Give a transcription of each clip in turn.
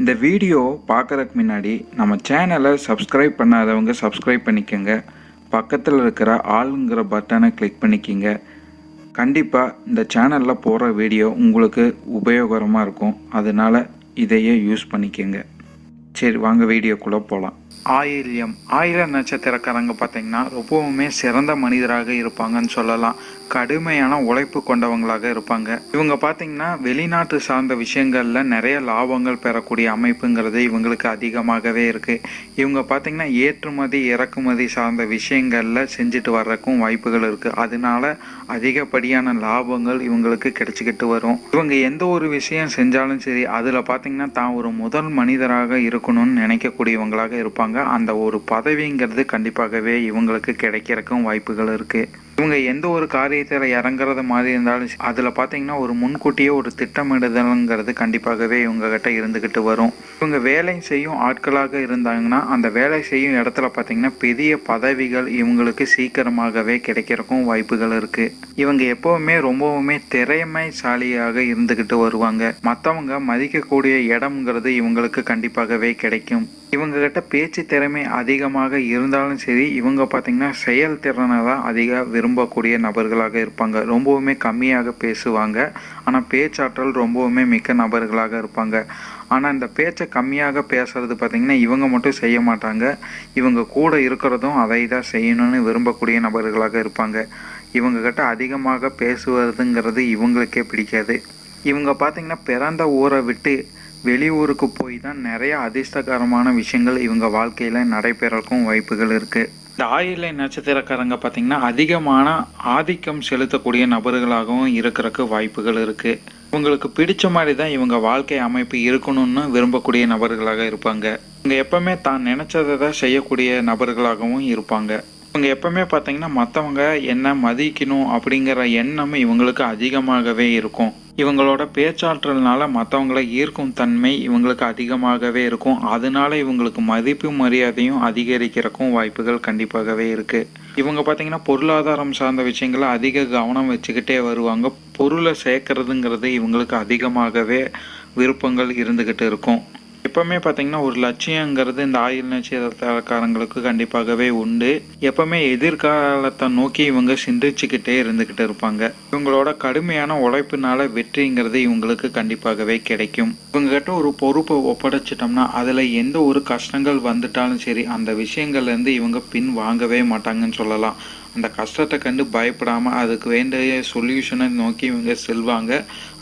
இந்த வீடியோ பார்க்குறதுக்கு முன்னாடி நம்ம சேனலை சப்ஸ்கிரைப் பண்ணாதவங்க சப்ஸ்கிரைப் பண்ணிக்கோங்க. பக்கத்தில் இருக்கிற ஆளுங்கிற பட்டனை கிளிக் பண்ணிக்கிங்க. கண்டிப்பாக இந்த சேனலில் போகிற வீடியோ உங்களுக்கு உபயோகரமாக இருக்கும். அதனால் இதையே யூஸ் பண்ணிக்கோங்க. சரி வாங்க வீடியோக்குள்ளே போகலாம் ஆயில்யம். ஆயில நட்சத்திரக்காரங்க பார்த்தீங்கன்னா ரொம்பவுமே சிறந்த மனிதராக இருப்பாங்கன்னு சொல்லலாம். கடுமையான உழைப்பு கொண்டவங்களாக இருப்பாங்க. இவங்க பார்த்தீங்கன்னா வெளிநாட்டு சார்ந்த விஷயங்களில் நிறைய லாபங்கள் பெறக்கூடிய அமைப்புங்கிறது இவங்களுக்கு அதிகமாகவே இருக்குது இவங்க பார்த்தீங்கன்னா ஏற்றுமதி இறக்குமதி சார்ந்த விஷயங்களில் செஞ்சுட்டு வர்றதுக்கும் வாய்ப்புகள் இருக்குது அதனால அதிகப்படியான லாபங்கள் இவங்களுக்கு கிடைச்சிக்கிட்டு வரும். இவங்க எந்த ஒரு விஷயம் செஞ்சாலும் சரி அதில் பார்த்தீங்கன்னா தான் ஒரு முதல் மனிதராக இருக்கணும்னு நினைக்கக்கூடியவங்களாக இருப்பாங்க. அந்த ஒரு பதவிங்கிறது கண்டிப்பாகவே இவங்களுக்கு கிடைக்கிறக்கும் வாய்ப்புகள் இருக்கு. இவங்க எந்த ஒரு காரியத்தில் இறங்குறது மாதிரி இருந்தாலும் சரி, பார்த்தீங்கன்னா ஒரு முன்கூட்டியே ஒரு திட்டமிடுதல்ங்கிறது கண்டிப்பாகவே இவங்க கிட்ட வரும். இவங்க வேலை செய்யும் ஆட்களாக இருந்தாங்கன்னா அந்த வேலை செய்யும் இடத்துல பார்த்தீங்கன்னா பெரிய பதவிகள் இவங்களுக்கு சீக்கிரமாகவே கிடைக்கிறக்கும் வாய்ப்புகள் இருக்கு. இவங்க எப்பவுமே ரொம்பவுமே திறமைசாலியாக இருந்துக்கிட்டு வருவாங்க. மற்றவங்க மதிக்கக்கூடிய இடம்ங்கிறது இவங்களுக்கு கண்டிப்பாகவே கிடைக்கும். இவங்க கிட்ட பேச்சு திறமை அதிகமாக இருந்தாலும் சரி இவங்க பார்த்தீங்கன்னா செயல்திறனை தான் அதிக விரும்பக்கூடிய நபர்களாக இருப்பாங்க. ரொம்பவுமே கம்மியாக பேசுவாங்க. ஆனால் பேச்சாற்றல் ரொம்பவுமே மிக்க நபர்களாக இருப்பாங்க. ஆனால் இந்த பேச்சை கம்மியாக பேசுறது பார்த்தீங்கன்னா இவங்க மட்டும் செய்ய மாட்டாங்க. இவங்க கூட இருக்கிறதும் அதை தான் செய்யணும்னு விரும்பக்கூடிய நபர்களாக இருப்பாங்க. இவங்க கிட்ட அதிகமாக பேசுவதுங்கிறது இவங்களுக்கே பிடிக்காது. இவங்க பார்த்தீங்கன்னா பிறந்த ஊரை விட்டு வெளியூருக்கு போய் தான் நிறைய அதிர்ஷ்டகரமான விஷயங்கள் இவங்க வாழ்க்கையில் நடைபெறக்கும் வாய்ப்புகள் இருக்குது இந்த ஆயிலை நட்சத்திரக்காரங்க பார்த்தீங்கன்னா அதிகமான ஆதிக்கம் செலுத்தக்கூடிய நபர்களாகவும் இருக்கிறக்கு வாய்ப்புகள் இருக்குது இவங்களுக்கு பிடிச்ச மாதிரி தான் இவங்க வாழ்க்கை அமைப்பு இருக்கணும்னு விரும்பக்கூடிய நபர்களாக இருப்பாங்க. இவங்க எப்பவுமே தான் நினைச்சதை தான் செய்யக்கூடிய நபர்களாகவும் இருப்பாங்க. இவங்க எப்பவுமே பார்த்தீங்கன்னா மற்றவங்க என்ன மதிக்கணும் அப்படிங்கிற எண்ணம் இவங்களுக்கு அதிகமாகவே இருக்கும். இவங்களோட பேச்சாற்றல்னால மற்றவங்களை ஈர்க்கும் தன்மை இவங்களுக்கு அதிகமாகவே இருக்கும். அதனால இவங்களுக்கு மதிப்பு மரியாதையும் அதிகரிக்கிறக்கும் வாய்ப்புகள் கண்டிப்பாகவே இருக்கு. இவங்க பார்த்தீங்கன்னா பொருளாதாரம் சார்ந்த விஷயங்களை அதிக கவனம் வச்சுக்கிட்டே வருவாங்க. பொருளை சேர்க்கறதுங்கிறது இவங்களுக்கு அதிகமாகவே விருப்பங்கள் இருந்துக்கிட்டு இருக்கும். எப்பவுமே பார்த்தீங்கன்னா ஒரு லட்சியங்கிறது இந்த ஆயுள் நட்சத்திரக்காரங்களுக்கு கண்டிப்பாகவே உண்டு. எப்பவுமே எதிர்காலத்தை நோக்கி இவங்க சிந்திச்சுக்கிட்டே இருந்துக்கிட்டு இருப்பாங்க. இவங்களோட கடுமையான உழைப்பினால வெற்றிங்கிறது இவங்களுக்கு கண்டிப்பாகவே கிடைக்கும். இவங்க கிட்ட ஒரு பொறுப்பை ஒப்படைச்சிட்டோம்னா அதில் எந்த ஒரு கஷ்டங்கள் வந்துட்டாலும் சரி அந்த விஷயங்கள்ல இருந்து இவங்க பின் வாங்கவே மாட்டாங்கன்னு சொல்லலாம். அந்த கஷ்டத்தை கண்டு பயப்படாமல் அதுக்கு வேண்டிய சொல்யூஷனை நோக்கி இவங்க செல்வாங்க.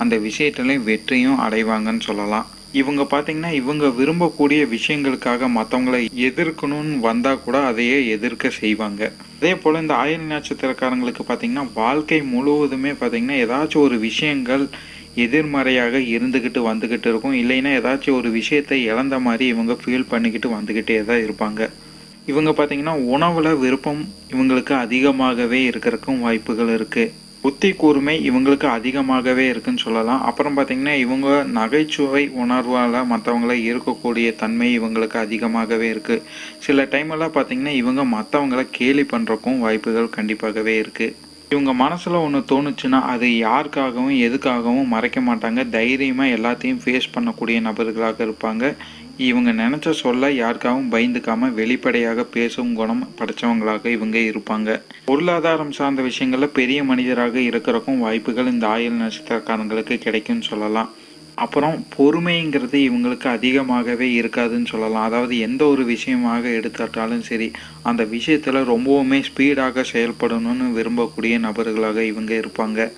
அந்த விஷயத்துலையும் வெற்றியும் அடைவாங்கன்னு சொல்லலாம். இவங்க பார்த்தீங்கன்னா இவங்க விரும்பக்கூடிய விஷயங்களுக்காக மற்றவங்களை எதிர்க்கணும்னு வந்தால் கூட அதையே எதிர்க்க செய்வாங்க. அதே போல் இந்த ஆயுள் நட்சத்திரக்காரங்களுக்கு பார்த்தீங்கன்னா வாழ்க்கை முழுவதுமே பார்த்தீங்கன்னா ஏதாச்சும் ஒரு விஷயங்கள் எதிர்மறையாக இருந்துக்கிட்டு வந்துக்கிட்டு இருக்கும். இல்லைன்னா ஏதாச்சும் ஒரு விஷயத்தை இழந்த மாதிரி இவங்க ஃபீல் பண்ணிக்கிட்டு வந்துக்கிட்டே தான் இருப்பாங்க. இவங்க பார்த்தீங்கன்னா உணவில் விருப்பம் இவங்களுக்கு அதிகமாகவே இருக்கிறதுக்கும் வாய்ப்புகள் இருக்குது புத்தி கூர்மை இவங்களுக்கு அதிகமாகவே இருக்குன்னு சொல்லலாம். அப்புறம் பார்த்தீங்கன்னா இவங்க நகைச்சுவை உணர்வால் மற்றவங்கள ஈர்க்கக்கூடிய தன்மை இவங்களுக்கு அதிகமாகவே இருக்குது சில டைமெல்லாம் பார்த்தீங்கன்னா இவங்க மற்றவங்கள கேலி பண்ணுறக்கும் வாய்ப்புகள் கண்டிப்பாகவே இருக்குது இவங்க மனசில் ஒன்று தோணுச்சுன்னா அது யாருக்காகவும் எதுக்காகவும் மறைக்க மாட்டாங்க. தைரியமாக எல்லாத்தையும் ஃபேஸ் பண்ணக்கூடிய நபர்களாக இருப்பாங்க. இவங்க நினச்ச சொல்ல யாருக்காகவும் பயந்துக்காம வெளிப்படையாக பேசும் குணம் படைச்சவங்களாக இவங்க இருப்பாங்க. பொருளாதாரம் சார்ந்த விஷயங்களில் பெரிய மனிதராக இருக்கிறக்கும் வாய்ப்புகள் இந்த ஆயுள் நட்சத்திரக்காரங்களுக்கு கிடைக்கும்னு சொல்லலாம். அப்புறம் பொறுமைங்கிறது இவங்களுக்கு அதிகமாகவே இருக்காதுன்னு சொல்லலாம். அதாவது எந்த ஒரு விஷயமாக எடுத்துட்டாலும் சரி அந்த விஷயத்தில் ரொம்பவுமே ஸ்பீடாக செயல்படணும்னு விரும்பக்கூடிய நபர்களாக இவங்க இருப்பாங்க.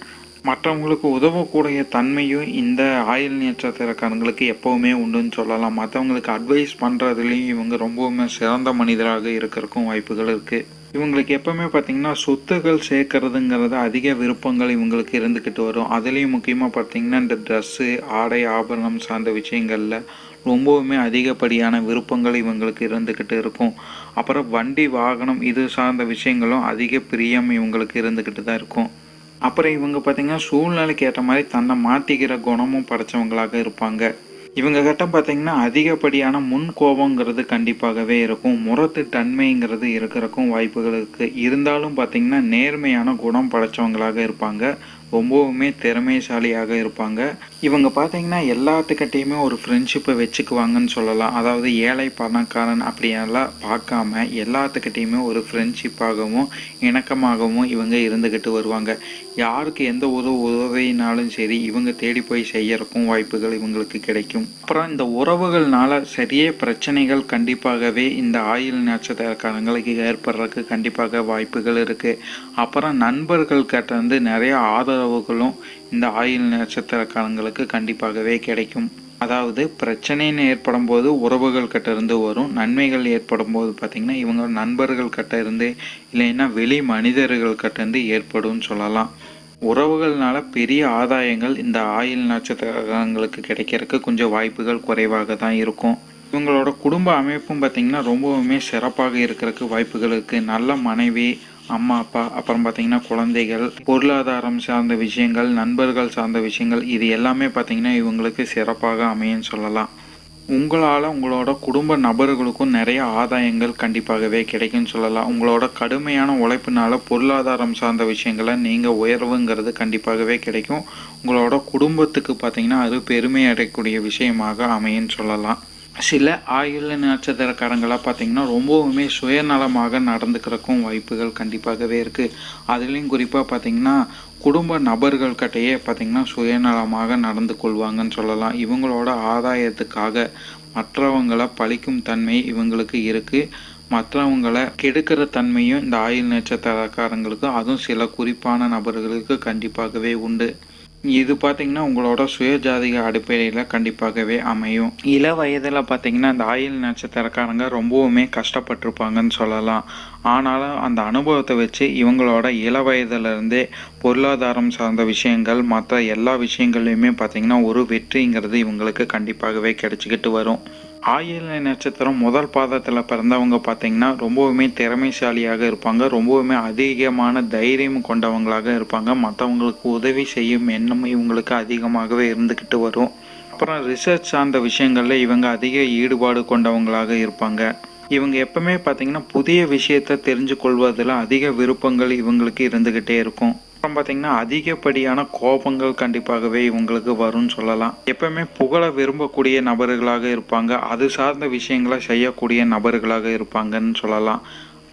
மற்றவங்களுக்கு உதவக்கூடிய தன்மையும் இந்த ஆயுள் நட்சத்திரக்காரங்களுக்கு எப்போவுமே உண்டுன்னு சொல்லலாம். மற்றவங்களுக்கு அட்வைஸ் பண்ணுறதுலேயும் இவங்க ரொம்பவுமே சிறந்த மனிதராக இருக்கிறதுக்கும் வாய்ப்புகள் இருக்குது இவங்களுக்கு எப்போவுமே பார்த்திங்கன்னா சொத்துகள் சேர்க்கறதுங்கிறது அதிக விருப்பங்கள் இவங்களுக்கு இருந்துக்கிட்டு வரும். அதுலேயும் முக்கியமாக பார்த்தீங்கன்னா இந்த ட்ரெஸ்ஸு ஆடை ஆபரணம் சார்ந்த விஷயங்களில் ரொம்பவுமே அதிகப்படியான விருப்பங்கள் இவங்களுக்கு இருந்துக்கிட்டு இருக்கும். அப்புறம் வண்டி வாகனம் இது சார்ந்த விஷயங்களும் அதிக பிரியம் இவங்களுக்கு இருந்துக்கிட்டு தான் இருக்கும். அப்புறம் இவங்க பார்த்தீங்கன்னா சூழ்நிலைக்கு ஏற்ற மாதிரி தன்னை மாற்றிக்கிற குணமும் படைச்சவங்களாக இருப்பாங்க. இவங்க கிட்ட பார்த்தீங்கன்னா அதிகப்படியான முன் கோபங்கிறது கண்டிப்பாகவே இருக்கும். முரத்து தன்மைங்கிறது இருக்கிறக்கும் வாய்ப்புகள் இருக்குது இருந்தாலும் பார்த்தீங்கன்னா நேர்மையான குணம் படைச்சவங்களாக இருப்பாங்க. ரொம்பவுமே திறமைசாலியாக இருப்பாங்க. இவங்க பார்த்தீங்கன்னா எல்லாத்துக்கிட்டேயுமே ஒரு ஃப்ரெண்ட்ஷிப்பை வச்சுக்குவாங்கன்னு சொல்லலாம். அதாவது ஏழை பணக்காரன் அப்படியெல்லாம் பார்க்காம எல்லாத்துக்கிட்டேயுமே ஒரு ஃப்ரெண்ட்ஷிப்பாகவும் இணக்கமாகவும் இவங்க இருந்துக்கிட்டு வருவாங்க. யாருக்கு எந்த உதவு உதவினாலும் சரி இவங்க தேடி போய் செய்யறக்கும் வாய்ப்புகள் இவங்களுக்கு கிடைக்கும். அப்புறம் இந்த உறவுகள்னால சரிய பிரச்சனைகள் கண்டிப்பாகவே இந்த ஆயுள் நட்சத்திரக்காரங்களுக்கு ஏற்படுறதுக்கு கண்டிப்பாக வாய்ப்புகள் இருக்குது அப்புறம் நண்பர்கள் கிட்ட இருந்து நிறைய ஆதரவுகளும் இந்த ஆயுள் நட்சத்திரக்காரங்களுக்கு கண்டிப்பாகவே கிடைக்கும். அதாவது பிரச்சனைன்னு ஏற்படும் போது உறவுகள் கிட்ட இருந்து வரும். நன்மைகள் ஏற்படும் போது பார்த்திங்கன்னா இவங்க நண்பர்கள் கிட்ட இருந்து இல்லைன்னா வெளி மனிதர்கள் கிட்ட இருந்து ஏற்படும் சொல்லலாம். உறவுகள்னால பெரிய ஆதாயங்கள் இந்த ஆயில் நட்சத்திரங்களுக்கு கிடைக்கிறதுக்கு கொஞ்சம் வாய்ப்புகள் குறைவாக தான் இருக்கும். இவங்களோட குடும்ப அமைப்பும் பார்த்திங்கன்னா ரொம்பவுமே சிறப்பாக இருக்கிறதுக்கு வாய்ப்புகள் இருக்குது நல்ல மனைவி அம்மா அப்பா அப்புறம் பார்த்தீங்கன்னா குழந்தைகள் பொருளாதாரம் சார்ந்த விஷயங்கள் நண்பர்கள் சார்ந்த விஷயங்கள் இது எல்லாமே பார்த்தீங்கன்னா இவங்களுக்கு சிறப்பாக அமையும் சொல்லலாம். உங்களால் உங்களோட குடும்ப நபர்களுக்கும் நிறைய ஆதாயங்கள் கண்டிப்பாகவே கிடைக்கும்னு சொல்லலாம். உங்களோட கடுமையான உழைப்பினால பொருளாதாரம் சார்ந்த விஷயங்களை நீங்கள் உயர்வுங்கிறது கண்டிப்பாகவே கிடைக்கும். உங்களோட குடும்பத்துக்கு பார்த்தீங்கன்னா அது பெருமை அடையக்கூடிய விஷயமாக அமையும் சொல்லலாம். சில ஆயுள் நட்சத்திரக்காரங்களாக பார்த்தீங்கன்னா ரொம்பவுமே சுயநலமாக நடந்துக்கிறக்கும் வாய்ப்புகள் கண்டிப்பாகவே இருக்குது அதுலேயும் குறிப்பாக பார்த்தீங்கன்னா குடும்ப நபர்கள்கிட்டயே பார்த்தீங்கன்னா சுயநலமாக நடந்து கொள்வாங்கன்னு சொல்லலாம். இவங்களோட ஆதாயத்துக்காக மற்றவங்களை பழிக்கும் தன்மை இவங்களுக்கு இருக்குது மற்றவங்களை கெடுக்கிற தன்மையும் இந்த ஆயுள் நட்சத்திரக்காரங்களுக்கு அதுவும் சில குறிப்பான நபர்களுக்கு கண்டிப்பாகவே உண்டு. இது பார்த்தீங்கன்னா உங்களோட சுயஜாதிக அடிப்படையில் கண்டிப்பாகவே அமையும். இள வயதில் பார்த்தீங்கன்னா இந்த ஆயில் நட்சத்திரக்காரங்க ரொம்பவுமே கஷ்டப்பட்டிருப்பாங்கன்னு சொல்லலாம். ஆனாலும் அந்த அனுபவத்தை வச்சு இவங்களோட இள வயதுலேருந்தே பொருளாதாரம் சார்ந்த விஷயங்கள் மற்ற எல்லா விஷயங்கள்லையுமே பார்த்தீங்கன்னா ஒரு வெற்றிங்கிறது இவங்களுக்கு கண்டிப்பாகவே கிடைச்சிக்கிட்டு வரும். ஆயுள் நட்சத்திரம் முதல் பாதத்தில் பிறந்தவங்க பார்த்தீங்கன்னா ரொம்பவுமே திறமைசாலியாக இருப்பாங்க. ரொம்பவுமே அதிகமான தைரியம் கொண்டவங்களாக இருப்பாங்க. மற்றவங்களுக்கு உதவி செய்யும் எண்ணம் இவங்களுக்கு அதிகமாகவே இருந்துக்கிட்டு வரும். அப்புறம் ரிசர்ச் சார்ந்த விஷயங்களில் இவங்க அதிக ஈடுபாடு கொண்டவங்களாக இருப்பாங்க. இவங்க எப்பவுமே பார்த்தீங்கன்னா புதிய விஷயத்தை தெரிஞ்சு கொள்வதில் அதிக விருப்பங்கள் இவங்களுக்கு இருந்துக்கிட்டே இருக்கும். அப்புறம் பார்த்தீங்கன்னா அதிகப்படியான கோபங்கள் கண்டிப்பாகவே இவங்களுக்கு வரும்னு சொல்லலாம். எப்பவுமே புகழ விரும்பக்கூடிய நபர்களாக இருப்பாங்க. அது சார்ந்த விஷயங்களை செய்யக்கூடிய நபர்களாக இருப்பாங்கன்னு சொல்லலாம்.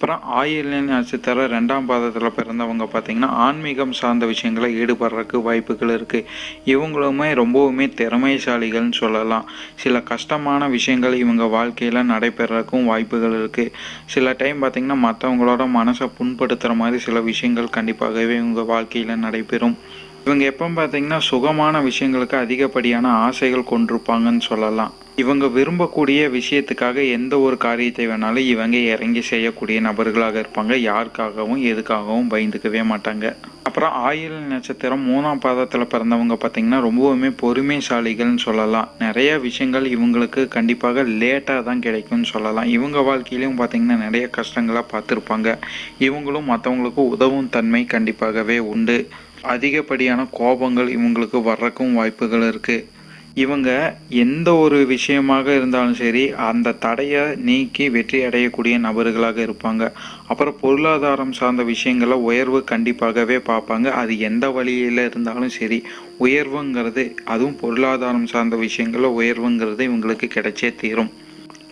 அப்புறம் ஆயுள் நட்சத்திரம் ரெண்டாம் பாதத்தில் பிறந்தவங்க பார்த்திங்கன்னா ஆன்மீகம் சார்ந்த விஷயங்களை ஈடுபடுறதுக்கு வாய்ப்புகள் இருக்குது இவங்களுமே ரொம்பவுமே திறமைசாலிகள்னு சொல்லலாம். சில கஷ்டமான விஷயங்கள் இவங்க வாழ்க்கையில் நடைபெறக்கும் வாய்ப்புகள் இருக்குது சில டைம் பார்த்திங்கன்னா மற்றவங்களோட மனசை புண்படுத்துகிற மாதிரி சில விஷயங்கள் கண்டிப்பாகவே இவங்க வாழ்க்கையில் நடைபெறும். இவங்க எப்போ பார்த்தீங்கன்னா சுகமான விஷயங்களுக்கு அதிகப்படியான ஆசைகள் கொண்டிருப்பாங்கன்னு சொல்லலாம். இவங்க விரும்பக்கூடிய விஷயத்துக்காக எந்த ஒரு காரியத்தை வேணாலும் இவங்க இறங்கி செய்யக்கூடிய நபர்களாக இருப்பாங்க. யாருக்காகவும் எதுக்காகவும் பயந்துக்கவே மாட்டாங்க. அப்புறம் ஆயுள் நட்சத்திரம் மூணாம் பாதத்தில் பிறந்தவங்க பார்த்தீங்கன்னா ரொம்பவுமே பொறுமைசாலிகள்னு சொல்லலாம். நிறைய விஷயங்கள் இவங்களுக்கு கண்டிப்பாக லேட்டாக தான் கிடைக்கும்னு சொல்லலாம். இவங்க வாழ்க்கையிலையும் பார்த்தீங்கன்னா நிறைய கஷ்டங்களாக பார்த்துருப்பாங்க. இவங்களும் மற்றவங்களுக்கு உதவும் தன்மை கண்டிப்பாகவே உண்டு. அதிகப்படியான கோபங்கள் இவங்களுக்கு வர்றக்கும் வாய்ப்புகள் இருக்குது இவங்க எந்த ஒரு விஷயமாக இருந்தாலும் சரி அந்த தடையை நீக்கி வெற்றி அடையக்கூடிய நபர்களாக இருப்பாங்க. அப்புறம் பொருளாதாரம் சார்ந்த விஷயங்களை உயர்வு கண்டிப்பாகவே பார்ப்பாங்க. அது எந்த வழியில் இருந்தாலும் சரி உயர்வுங்கிறது அதுவும் பொருளாதாரம் சார்ந்த விஷயங்களில் உயர்வுங்கிறது இவங்களுக்கு கிடைச்சே தீரும்.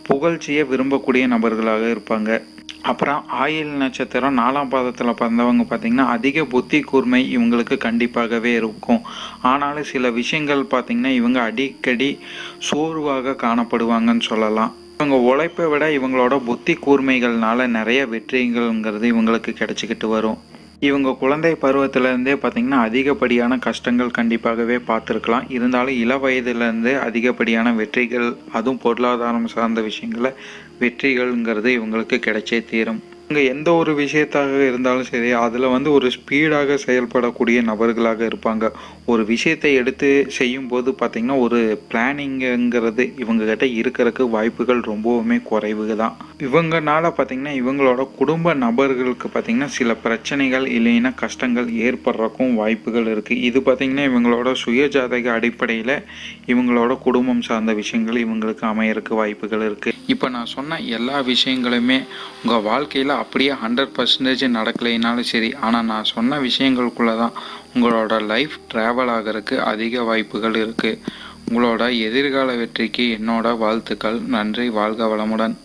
புகழ்ச்சியை விரும்பக்கூடிய நபர்களாக இருப்பாங்க. அப்புறம் ஆயில் நட்சத்திரம் நாலாம் பாதத்தில் பிறந்தவங்க பார்த்தீங்கன்னா அதிக புத்தி கூர்மை இவங்களுக்கு கண்டிப்பாகவே இருக்கும். ஆனாலும் சில விஷயங்கள் பார்த்தீங்கன்னா இவங்க அடிக்கடி சோர்வாக காணப்படுவாங்கன்னு சொல்லலாம். இவங்க உழைப்பை விட இவங்களோட புத்தி கூர்மைகள்னால நிறைய வெற்றிகள்ங்கிறது இவங்களுக்கு கிடைச்சிக்கிட்டு வரும். இவங்க குழந்தை பருவத்திலேருந்தே பார்த்தீங்கன்னா அதிகப்படியான கஷ்டங்கள் கண்டிப்பாகவே பார்த்துருக்கலாம். இருந்தாலும் இள வயதுலேருந்தே அதிகப்படியான வெற்றிகள் அதுவும் பொருளாதாரம் சார்ந்த விஷயங்களை வெற்றிகள்ங்கிறது இவங்களுக்கு கிடைச்சே தீரும். இங்கே எந்த ஒரு விஷயத்தாக இருந்தாலும் சரி அதில் வந்து ஒரு ஸ்பீடாக செயல்படக்கூடிய நபர்களாக இருப்பாங்க. ஒரு விஷயத்தை எடுத்து செய்யும்போது பார்த்திங்கன்னா ஒரு பிளானிங்குங்கிறது இவங்ககிட்ட இருக்கிறதுக்கு வாய்ப்புகள் ரொம்பவுமே குறைவு தான் இவங்கனால பார்த்திங்கன்னா இவங்களோட குடும்ப நபர்களுக்கு பார்த்திங்கன்னா சில பிரச்சனைகள் இல்லைன்னா கஷ்டங்கள் ஏற்படுறக்கும் வாய்ப்புகள் இருக்குது இது பார்த்திங்கன்னா இவங்களோட சுயஜாதக அடிப்படையில் இவங்களோட குடும்பம் சார்ந்த விஷயங்கள் இவங்களுக்கு அமையறக்கு வாய்ப்புகள் இருக்குது இப்போ நான் சொன்ன எல்லா விஷயங்களுமே உங்கள் வாழ்க்கையில் அப்படியே ஹண்ட்ரட் பர்சன்டேஜ் நடக்கலைனாலும் சரி ஆனால் நான் சொன்ன விஷயங்களுக்குள்ளே தான் உங்களோட லைஃப் ட்ராவல் ஆகிறதுக்கு அதிக வாய்ப்புகள் இருக்குது உங்களோட எதிர்கால வெற்றிக்கு என்னோட வாழ்த்துக்கள். நன்றி. வாழ்க வளமுடன்.